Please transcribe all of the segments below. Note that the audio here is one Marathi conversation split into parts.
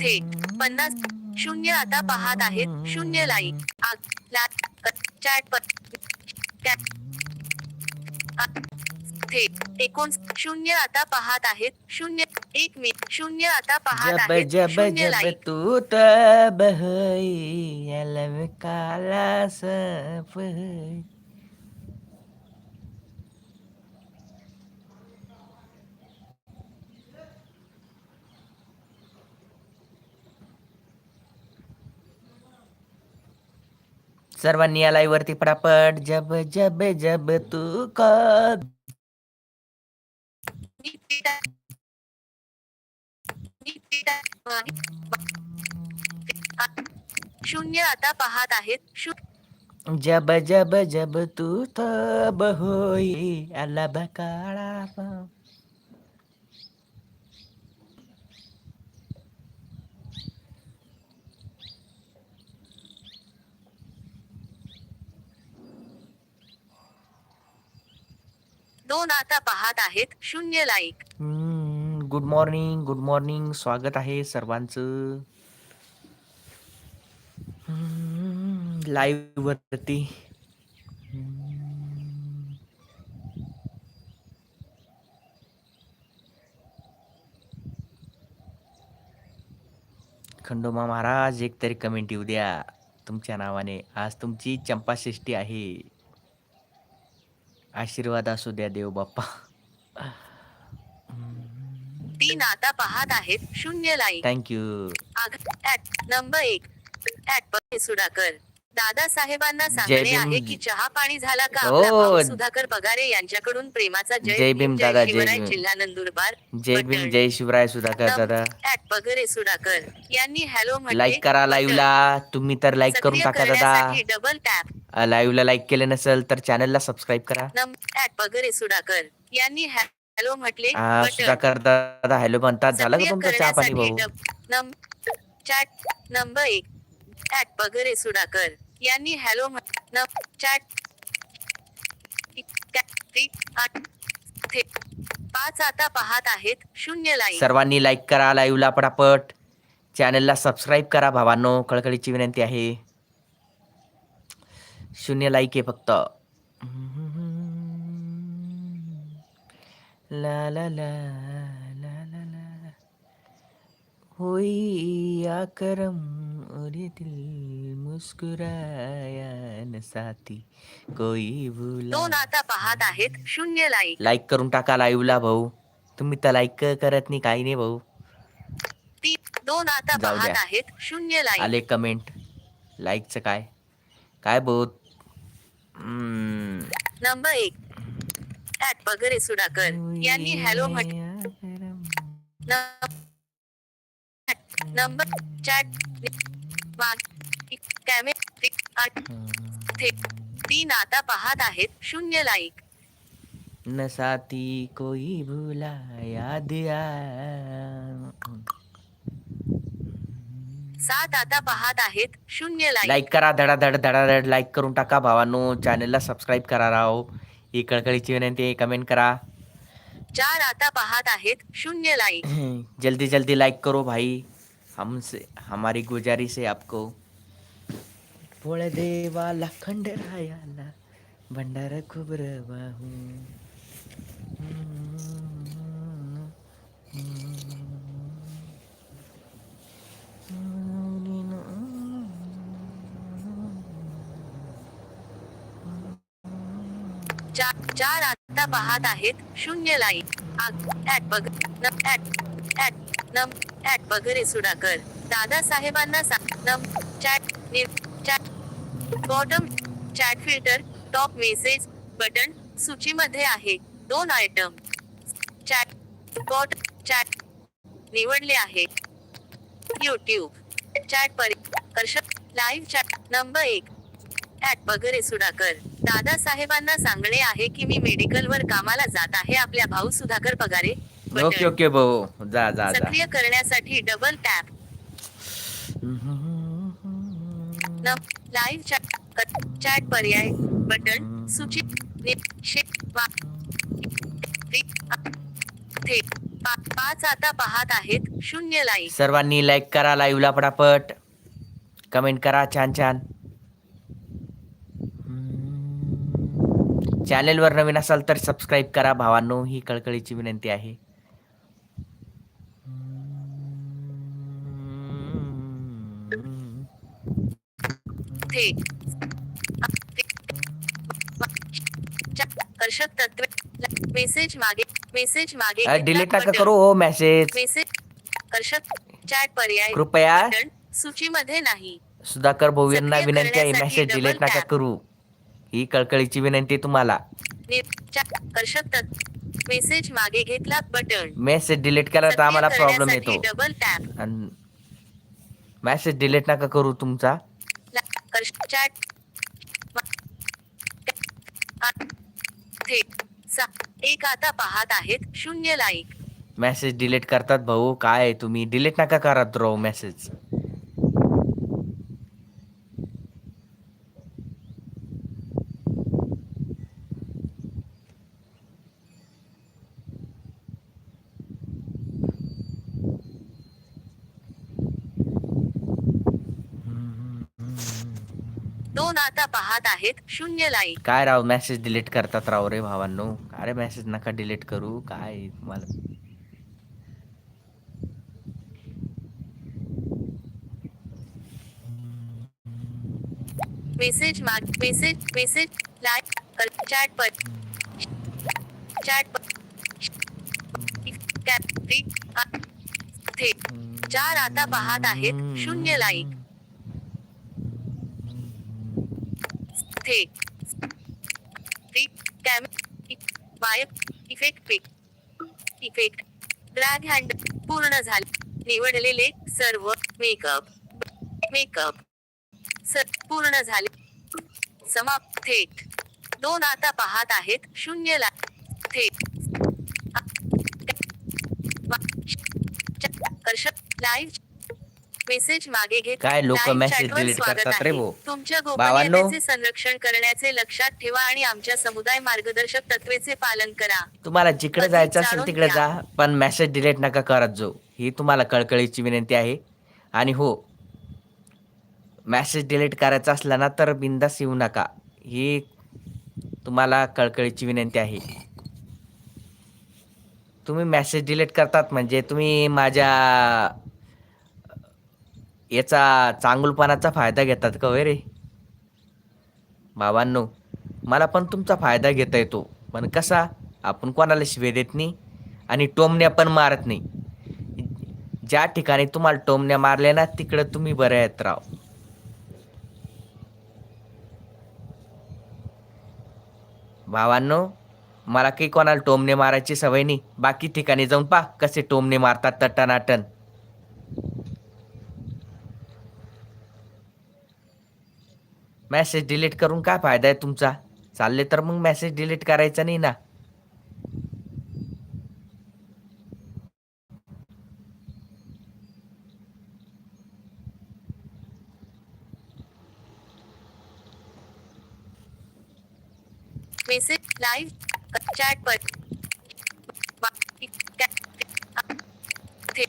थेट पन्नास शून्य आता पाहत आहेत. शून्य लाईक आग ला चॅट थेट शून्य आता पाहत आहेत. शून्य एक मी शून्य आता पाहत आहेत. जब शून्य जब लाईक तू तब होई अलम काला सफाई सर्वांनी या लाईव्ह वरती पटापट जब जब जब तू कब शून्य आता पाहत आहेत. जब जब जब तू तब होई अलम काला दोन आता पाहत आहेत शून्य like. Good morning good morning स्वागत आहे सर्वांचं. लाईव्ह वरती. खंडोबा महाराज एक तरी कमेंट येऊ द्या. तुमच्या नावाने. आज तुमची चंपाषष्ठी आहे. आशीर्वाद असू द्या देव बाप्पा. तीन आता पाहत आहेत शून्य लाईक थँक्यू नंबर एक. ऍट प- सुधाकर दादा साहेबांना सांगणे. आहे की चहा पाणी झाला का? हो. आपला भाऊ सुधाकर पगारे यांच्याकडून प्रेमाचा जय भीम दादा, जय भीम. जिल्हा नंदुरबार जय भीम जय शिवराय सुधाकर दादा. पगरे सुधाकर यांनी हॅलो म्हटले. लाईक करा लाईव्हला तुम्ही तर लाईक करून टाका दादा. डबल टॅप लाईव्हला लाईक केलं नसेल तर चॅनलला सबस्क्राईब करा. पगरे सुधाकर यांनी हॅलो म्हटले. सुधाकर दादा हॅलो म्हणतात. झालं का तुमचं चहा पाणी भाऊ? चॅट नंबर एक. पगरे सुधाकर. यांनी हॅलो चॅट पाच आता पाहत आहेत. शून्य लाईक. सर्वांनी लाईक करा लाईव्हला पटापट. चॅनलला सबस्क्राईब करा भावांनो. कळकळीची विनंती आहे. शून्य लाईक आहे फक्त. ला ला ला ला ला ला होई या करम उरे दिल मुस्कुराया न साथी कोई भूला दोन आता पाहत आहेत शून्य लाईक लाईक करून टाका लाईव्हला भाऊ तुम्ही तर लाईक करत नाही काही नाही भाऊ ती दोन आता जाऊ पाहत. आहेत शून्य लाईक आले कमेंट लाईकचं काय काय बहुत हम्म. नंबर एक ऍट पगरे सुधाकर यांनी हॅलो म्हट न- नंबर चॅट तीन आता पाहत आहेत शून्य लाईक न साथी कोई भूला याद सात आता पाहत आहेत शून्य लाईक लाईक करा धडाधड धडाधड लाईक करून टाका भावांनो. चॅनलला सबस्क्राईब करा राव. ही कळकळीची विनंती आहे कमेंट करा. चार आता पाहत आहेत शून्य लाईक जल्दी जल्दी लाइक करो भाई. हमसे हमारी गुजारिश है आपको। पोळ देवाला खंडरायाला भंडार खुबर वाहू चार चार आता पाहत आहेत शून्य लाईक आग ऍट बग न- ऍट ऍट नम ऍट वगैरे सुडाकर दादा साहेबांना सांग नम चॅट निव chat bottom chat filter top message button सूचीमध्ये आहे. दोन आयटम चॅट बॉट चॅट निवडले आहे. यूट्यूब चॅट परिकर्ष लाईव्ह चॅट नंबर एक. ऍट वगैरे सुधाकर दादा साहेबांना सांगणे आहे की मी मेडिकलवर कामाला जात आहे. आपल्या भाऊ Sudhakar Pagare okay button. Okay भाऊ. जा जा जा. सक्रिय करण्यासाठी double tap live chat chat पर्याय बटन सूची नि- शे- वा- थे पा- पाच आता पाहत आहेत शून्य लाईक सर्वांनी लाईक करा लाईव्हला पटापट. कमेंट करा छान छान. चॅनेलवर नवीन असाल तर सबस्क्राईब करा. भावांनो ही कळकळीची विनंती आहे. थेट कर्षक तत्व मेसेज मागे मेसेज मागे डिलीट नका करू हो मेसेज मेसेज कर्षक चॅट पर्याय कृपया बटन सूचीमध्ये नाही. सुधाकर भाऊंना सक्रिय विनंती आहे करण्यासाठी मेसेज double डिलीट नका tap. करू. ही कळकळीची विनंती तुम्हाला. कर्षक तत्व मेसेज मागे घेतला बटन. मेसेज डिलीट केला तर आम्हाला प्रॉब्लेम येतो. डबल टॅप मेसेज डिलीट नका करू तुमचा. एक आता पाहत आहेत शून्य लाईक मेसेज डिलीट करतात भाऊ. काय तुम्ही? डिलीट नका करत राहू मेसेज दोन आता पाहत आहेत शून्य लाईक काय राव मेसेज डिलीट करतात राव रे भावांनो. अरे मेसेज नका डिलीट करू. काय तुम्हाला? Message message message like chat पर चॅट पर चार आता पाहत आहेत शून्य लाईक थेट read effect pick effect black hand पूर्ण झाले निवडलेले सर्व मेकअप मेकअप पूर्ण झाले समाप्त थेट दोन आता पाहत आहेत शून्य ला थेट आकर्षक लाईव्ह मेसेज मागे घेत काय लोकं delete स्वागत करतात रे. भाऊ. तुमच्या. गोपनीयतेचे संरक्षण करण्याचे लक्षात ठेवा आणि आमच्या समुदाय मार्गदर्शक तत्वेचे पालन करा तुम्हाला जिकडे जायचं असेल तिकडे. जा पण मेसेज डिलीट नका करत जाऊ ही तुम्हाला कळकळीची विनंती आहे आणि हो मेसेज डिलीट करायचा असला ना तर बिंदास येऊ नका ही तुम्हाला कळकळीची विनंती आहे तुम्ही मेसेज डिलीट करतात म्हणजे तुम्ही माझ्या याचा चांगुलपणाचा फायदा घेतात का होय रे बाबांनो मला पण तुमचा फायदा घेता येतो. पण कसा? आपण कोणाला शिवे देत नाही आणि टोमण्या पण मारत नाही. ज्या ठिकाणी तुम्हाला टोमण्या मारल्या ना तिकडं तुम्ही बरे आहेत राव. भावांनो मला काही कोणाला टोमणे मारायची सवय नाही. बाकी ठिकाणी जाऊन पा कसे टोमणे मारतात तट्टनाटन मेसेज डिलीट करून काय फायदा आहे तुमचा? चालले तर मग मेसेज डिलीट करायचा नाही ना. मेसेज लाईव्ह चॅट पर थेट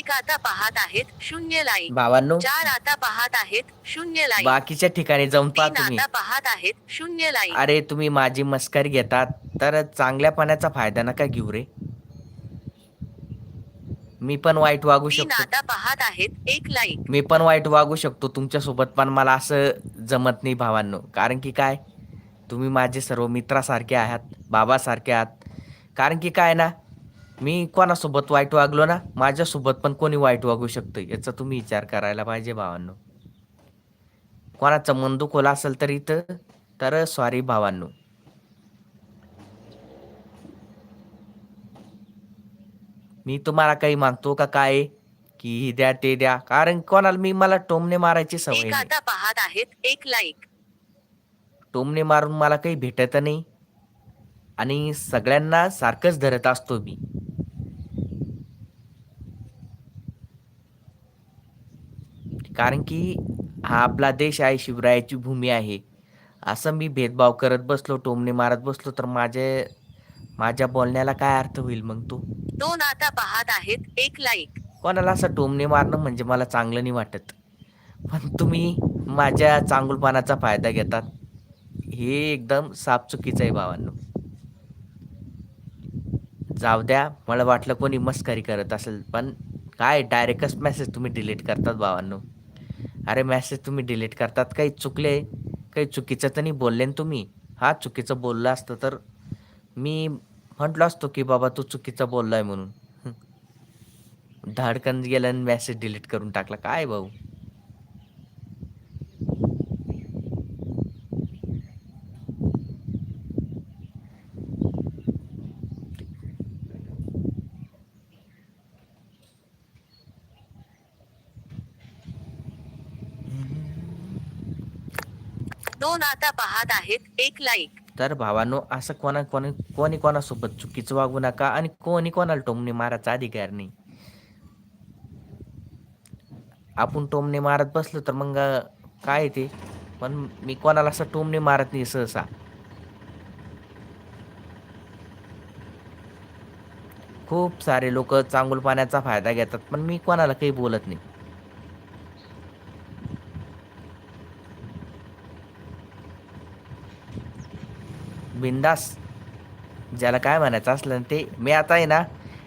एक आता पाहत आहेत शून्य लाईक भावांनो चार आता पाहत आहेत शून्य लाईक बाकीच्या ठिकाणी जाऊन पहा तीन तुम्ही आता पाहत आहेत शून्य लाईक अरे तुम्ही माझी मस्करी घेतात तर चांगल्या पाण्याचा फायदा नका घेऊ रे. मी पण वाईट वागू तीन शकतो. आता पाहत आहेत एक लाईक मी पण वाईट वागू शकतो तुमच्यासोबत पण मला असं जमत नाही भावांनो. कारण की काय? तुम्ही माझे सर्व मित्रासारखे आहात बाबासारखे आहात. कारण की काय ना? मी कोणासोबत वाईट वागलो ना माझ्यासोबत पण कोणी वाईट वागू शकतं याचा तुम्ही विचार करायला पाहिजे भावांनो. कोणाचं मन दुखवलं असेल तर इथं तर सॉरी भावांनो. मी तुम्हाला काही मागतो का काय? की हे द्या ते द्या. कारण कोणाला मी मला टोमणे मारायची सवय नाही. आता पाहत आहेत एक लाईक टोमणे मारून मला काही भेटत नाही. आणि सगळ्यांना सारखंच धरत असतो मी. कारण की हा आपला देश आहे शिवरायाची भूमी आहे. असं मी भेदभाव करत बसलो टोमणे मारत बसलो तर माझे माझ्या बोलण्याला काय अर्थ होईल मग तू? दोन आता पाहत आहेत एक लाईक कोणाला असं टोमणे मारणं म्हणजे मला चांगलं नाही वाटत. पण तुम्ही माझ्या चांगुलपणाचा फायदा घेतात. हे एकदम साफ चुकीचं आहे भावांनो. जाऊ द्या मला वाटलं कोणी मस्करी करत असेल पण काय डायरेक्टच मेसेज तुम्ही डिलीट करतात भावांनो. अरे मॅसेज तुम्ही डिलीट करतात. काही चुकले काही चुकीचं तर नाही बोलले ना तुम्ही. हा चुकीचं बोललं असतं तर मी म्हटलो असतो की बाबा तू चुकीचं बोललाय म्हणून. धाडकन गेलं आणि मेसेज डिलीट करून टाकला. काय भाऊ? दोन आता पाहत आहेत एक लाईक तर भावानो असं कोणा कोणी कोणी कोणासोबत चुकीचं वागू नका आणि कोणी कोणाला टोमणे मारायचा अधिकार नाही. आपण टोमणे मारत बसलो तर मग काय ते? पण मी कोणाला असं टोमणे मारत नाही सहसा. खूप सारे लोक चांगुल पाण्याचा फायदा घेतात पण मी कोणाला काही बोलत नाही. बिंदास ज्याला काय म्हणायचं असलं ना ते मी आता आहे ना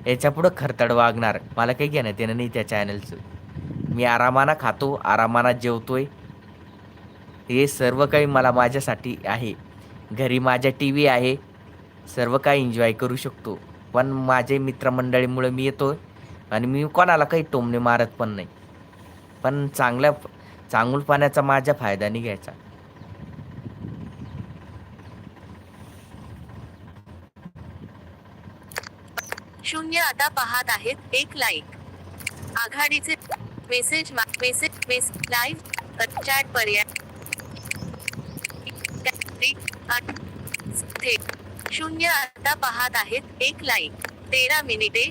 याच्यापुढं खरतड वागणार. मला काही घेण्यात येणं नाही त्या चॅनलचं मी आरामानं खातो आरामानं जेवतोय. हे सर्व काही मला माझ्यासाठी आहे. घरी माझ्या टी व्ही आहे. सर्व काही एन्जॉय करू शकतो. पण माझे मित्रमंडळीमुळे मी येतो आणि मी कोणाला काही टोमणे मारत पण नाही. पण चांगल्या चांगुलपणाचा पाण्याचा माझ्या फायदा नाही घ्यायचा शून्य आता पाहत आहेत एक लाईक आघाडीचे मेसेज मेसेज मेस लाईव्ह चॅट पर्याय थेट शून्य आता पाहत आहेत एक लाईक तेरा मिनिटे